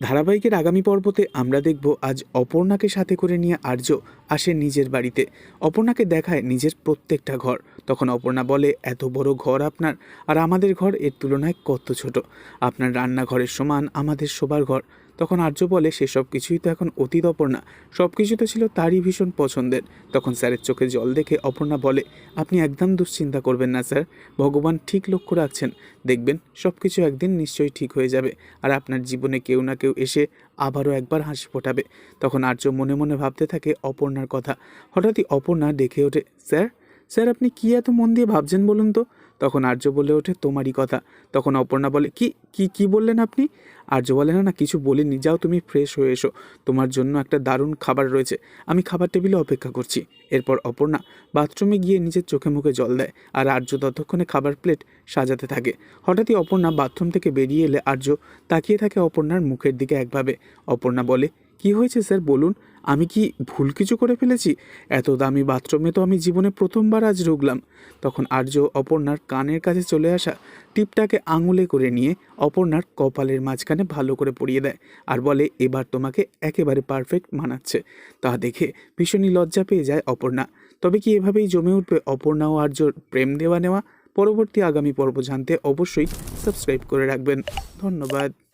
ধারাবাহিকের আগামী পর্বতে আমরা দেখব আজ অপর্ণাকে সাথে করে নিয়ে আর্য আসে নিজের বাড়িতে। অপর্ণাকে দেখায় নিজের প্রত্যেকটা ঘর। তখন অপর্ণা বলে, এত বড় ঘর আপনার, আর আমাদের ঘর এর তুলনায় কত ছোট। আপনার রান্নাঘরের সমান আমাদের শোবার ঘর। তখন আর্য বলে সেসব কিছুই তো এখন অতীত অপর্ণা। সব কিছু তো ছিল তারই ভীষণ পছন্দের। তখন স্যারের চোখে জল দেখে অপর্ণা বলে, আপনি একদম দুশ্চিন্তা করবেন না স্যার। ভগবান ঠিক লক্ষ্য রাখছেন। দেখবেন, সব কিছু একদিন নিশ্চয়ই ঠিক হয়ে যাবে, আর আপনার জীবনে কেউ না কেউ এসে আবারও একবার হাসি ফোটাবে। তখন আর্য মনে মনে ভাবতে থাকে অপর্ণার কথা। হঠাৎই অপর্ণা ডেকে ওঠে, স্যার স্যার, আপনি কি এত মন দিয়ে ভাবছেন বলুন তো? তখন আর্য বলে ওঠে, তোমারই কথা। তখন অপর্ণা বলে, কি কি কি বললেন আপনি? আর্য বলে, না না, কিছু বলিনি, যাও তুমি ফ্রেশ হয়ে এসো। তোমার জন্য একটা দারুণ খাবার রয়েছে, আমি খাবার টেবিলে অপেক্ষা করছি। এরপর অপর্ণা বাথরুমে গিয়ে নিজের চোখে মুখে জল দেয় আর আর্য ততক্ষণে খাবার প্লেট সাজাতে থাকে। হঠাৎই অপর্ণা বাথরুম থেকে বেরিয়ে এলে আর্য তাকিয়ে থাকে অপর্ণার মুখের দিকে একভাবে। অপর্ণা বলে কি হয়েছে স্যার, বলুন? আমি কি ভুল কিছু করে ফেলেছি? এত দামি বাথরুমে তো আমি জীবনে প্রথমবার আজ ঢুকলাম তখন আর্য অপর্ণার কানের কাছে চলে আসা টিপটাকে আঙুলে করে নিয়ে অপর্ণার কপালের মাঝখানে ভালো করে পরিয়ে দেয় আর বলে, এবার তোমাকে একেবারে পারফেক্ট মানাচ্ছে। তা দেখে ভীষণই লজ্জা পেয়ে যায় অপর্ণা। তবে কি এভাবেই জমে উঠবে অপর্ণা ও আর্যর প্রেম দেওয়া নেওয়া? পরবর্তী আগামী পর্ব জানতে অবশ্যই সাবস্ক্রাইব করে রাখবেন। ধন্যবাদ।